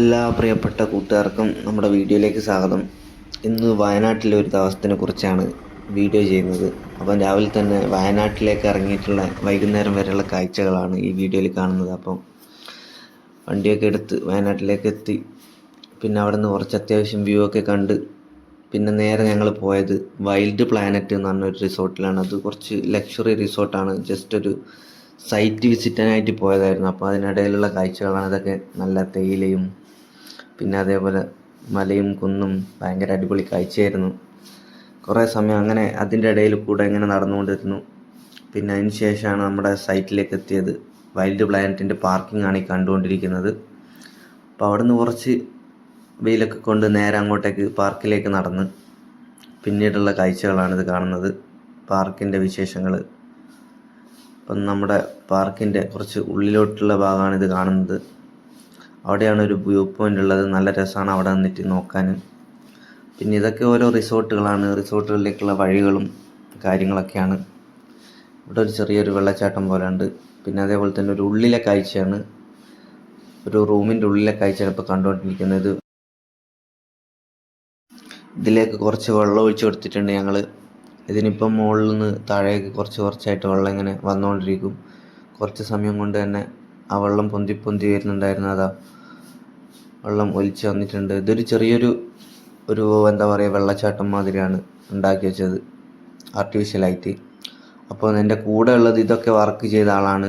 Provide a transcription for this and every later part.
എല്ലാ പ്രിയപ്പെട്ട കൂട്ടുകാർക്കും നമ്മുടെ വീഡിയോയിലേക്ക് സ്വാഗതം. ഇന്ന് വയനാട്ടിലെ ഒരു ദിവസത്തിനെ കുറിച്ചാണ് വീഡിയോ ചെയ്യുന്നത്. അപ്പം രാവിലെ തന്നെ വയനാട്ടിലേക്ക് ഇറങ്ങിയിട്ടുള്ള വൈകുന്നേരം വരെയുള്ള കാഴ്ചകളാണ് ഈ വീഡിയോയിൽ കാണുന്നത്. അപ്പം വണ്ടിയൊക്കെ എടുത്ത് വയനാട്ടിലേക്ക് എത്തി. പിന്നെ അവിടെ നിന്ന് കുറച്ച് അത്യാവശ്യം വ്യൂ ഒക്കെ കണ്ട് പിന്നെ നേരെ ഞങ്ങൾ പോയത് വൈൽഡ് പ്ലാനറ്റ് എന്ന് പറഞ്ഞൊരു റിസോർട്ടിലാണ് അത് കുറച്ച് ലക്ഷറി റിസോർട്ടാണ് ജസ്റ്റ് ഒരു സൈറ്റ് വിസിറ്റിനായിട്ട് പോയതായിരുന്നു. അപ്പോൾ അതിനിടയിലുള്ള കാഴ്ചകളാണ് അതൊക്കെ നല്ല തേയിലയും പിന്നെ അതേപോലെ മലയും കുന്നും ഭയങ്കര അടിപൊളി കാഴ്ചയായിരുന്നു. കുറേ സമയം അങ്ങനെ അതിന്റെ ഇടയിൽ കൂടെ ഇങ്ങനെ നടന്നുകൊണ്ടിരുന്നു. പിന്നെ അതിന് ശേഷമാണ് നമ്മുടെ സൈറ്റിലേക്ക് എത്തിയത് വൈൽഡ് പ്ലാനറ്റിന്റെ പാർക്കിംഗ് ആണ് ഈ കണ്ടുകൊണ്ടിരിക്കുന്നത്. അപ്പോൾ അവിടെ നിന്ന് കുറച്ച് വെയിലൊക്കെ കൊണ്ട് നേരെ അങ്ങോട്ടേക്ക് പാർക്കിലേക്ക് നടന്ന് പിന്നീടുള്ള കാഴ്ചകളാണിത് കാണുന്നത്. പാർക്കിന്റെ വിശേഷങ്ങൾ ഇപ്പം നമ്മുടെ പാർക്കിന്റെ കുറച്ച് ഉള്ളിലോട്ടുള്ള ഭാഗമാണ് ഇത് കാണുന്നത്. അവിടെയാണ് ഒരു വ്യൂ പോയിന്റ് ഉള്ളത്. നല്ല രസമാണ് അവിടെ നിന്നിട്ട് നോക്കാൻ. പിന്നെ ഇതൊക്കെ ഓരോ റിസോർട്ടുകളാണ്. റിസോർട്ടുകളിലേക്കുള്ള വഴികളും കാര്യങ്ങളൊക്കെയാണ്. ഇവിടെ ഒരു ചെറിയൊരു വെള്ളച്ചാട്ടം പോലെ ഉണ്ട് പിന്നെ അതേപോലെ തന്നെ ഒരു ഉള്ളിലെ കാഴ്ചയാണ്. ഒരു റൂമിന്റെ ഉള്ളിലെ കാഴ്ചയാണ് ഇപ്പോൾ കണ്ടുകൊണ്ടിരിക്കുന്നത്. ഇതിലേക്ക് കുറച്ച് വെള്ളം ഒഴിച്ചു കൊടുത്തിട്ടുണ്ട് ഞങ്ങൾ ഇതിനിപ്പം മുകളിൽ നിന്ന് താഴേക്ക് കുറച്ച് കുറച്ചായിട്ട് വെള്ളം ഇങ്ങനെ വന്നുകൊണ്ടിരിക്കും. കുറച്ച് സമയം കൊണ്ട് തന്നെ ആ വെള്ളം പൊന്തി പൊന്തി വരുന്നുണ്ടായിരുന്നു. അതാ വെള്ളം ഒലിച്ച് വന്നിട്ടുണ്ട്. ഇതൊരു ചെറിയൊരു ഒരു എന്താ പറയുക വെള്ളച്ചാട്ടം മാതിരിയാണ് ഉണ്ടാക്കി വെച്ചത്. ആർട്ടിഫിഷ്യലായിട്ട് അപ്പോൾ എന്റെ കൂടെ ഉള്ളത് ഇതൊക്കെ വർക്ക് ചെയ്ത ആളാണ്.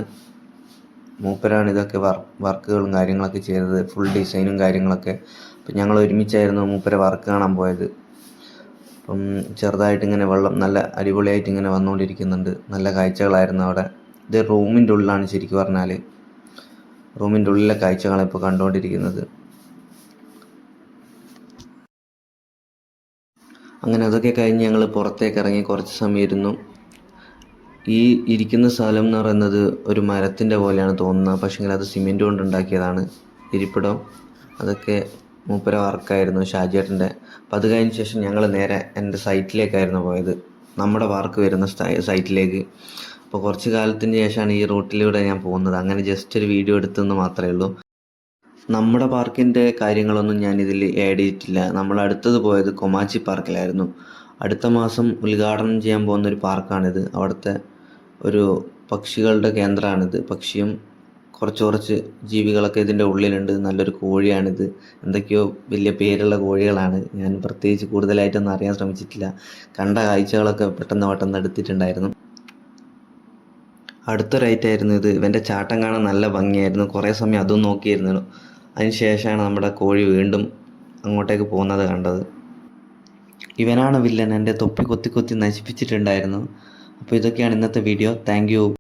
മൂപ്പരാണ് ഇതൊക്കെ വർക്ക് വർക്കുകളും കാര്യങ്ങളൊക്കെ ചെയ്തത്. ഫുൾ ഡിസൈനും കാര്യങ്ങളൊക്കെ. അപ്പം ഞങ്ങൾ ഒരുമിച്ചായിരുന്നു മൂപ്പരെ വർക്ക് കാണാൻ പോയത്. അപ്പം ചെറുതായിട്ട് ഇങ്ങനെ വെള്ളം നല്ല അടിപൊളിയായിട്ട് ഇങ്ങനെ വന്നുകൊണ്ടിരിക്കുന്നുണ്ട്. നല്ല കാഴ്ചകളായിരുന്നു അവിടെ. ഇത് റൂമിന്റെ ഉള്ളിലാണ് ശരിക്കും പറഞ്ഞാൽ റൂമിന്റെ ഉള്ളിലെ കാഴ്ചകളാണ് ഇപ്പോൾ കണ്ടുകൊണ്ടിരിക്കുന്നത്. അങ്ങനെ അതൊക്കെ കഴിഞ്ഞ് ഞങ്ങൾ പുറത്തേക്ക് ഇറങ്ങി കുറച്ച് സമയം ഇരുന്നു ഈ ഇരിക്കുന്ന സ്ഥലം എന്ന് പറയുന്നത് ഒരു മരത്തിന്റെ പോലെയാണ് തോന്നുന്നത്. പക്ഷേങ്കിൽ അത് സിമെന്റ് കൊണ്ട് ഉണ്ടാക്കിയതാണ് ഇരിപ്പിടം. അതൊക്കെ മൂപ്പര വർക്കായിരുന്നു ഷാജേട്ടന്റെ അപ്പം അത് കഴിഞ്ഞ ശേഷം ഞങ്ങൾ നേരെ എന്റെ സൈറ്റിലേക്കായിരുന്നു പോയത്. നമ്മുടെ വർക്ക് വരുന്ന സൈറ്റിലേക്ക്. അപ്പോൾ കുറച്ച് കാലത്തിന് ശേഷമാണ് ഈ റൂട്ടിലൂടെ ഞാൻ പോകുന്നത്. അങ്ങനെ ജസ്റ്റ് ഒരു വീഡിയോ എടുത്തെന്ന് മാത്രമേ ഉള്ളൂ. നമ്മുടെ പാർക്കിന്റെ കാര്യങ്ങളൊന്നും ഞാൻ ഇതിൽ ആഡ് ചെയ്തിട്ടില്ല. നമ്മൾ അടുത്തത് പോയത് കൊമാച്ചി പാർക്കിലായിരുന്നു. അടുത്ത മാസം ഉദ്ഘാടനം ചെയ്യാൻ പോകുന്ന ഒരു പാർക്കാണിത്. അവിടുത്തെ ഒരു പക്ഷികളുടെ കേന്ദ്രമാണിത്. പക്ഷിയും കുറച്ച് കുറച്ച് ജീവികളൊക്കെ ഇതിന്റെ ഉള്ളിലുണ്ട്. നല്ലൊരു കോഴിയാണിത്. എന്തൊക്കെയോ വലിയ പേരുള്ള കോഴികളാണ്. ഞാൻ പ്രത്യേകിച്ച് കൂടുതലായിട്ടൊന്നും അറിയാൻ ശ്രമിച്ചിട്ടില്ല. കണ്ട കാഴ്ചകളൊക്കെ പെട്ടെന്ന് പെട്ടെന്ന് എടുത്തിട്ടുണ്ടായിരുന്നു. അടുത്തൊരൈറ്റായിരുന്നു ഇത്. ഇവന്റെ ചാട്ടം കാണാൻ നല്ല ഭംഗിയായിരുന്നു. കുറേ സമയം അതും നോക്കിയിരുന്നു. അതിന് ശേഷമാണ് നമ്മുടെ കോഴി വീണ്ടും അങ്ങോട്ടേക്ക് പോകുന്നത് കണ്ടത്. ഇവനാണ് വില്ലൻ. എന്റെ തൊപ്പി കൊത്തി കൊത്തി നശിപ്പിച്ചിട്ടുണ്ടായിരുന്നു. അപ്പോൾ ഇതൊക്കെയാണ് ഇന്നത്തെ വീഡിയോ താങ്ക്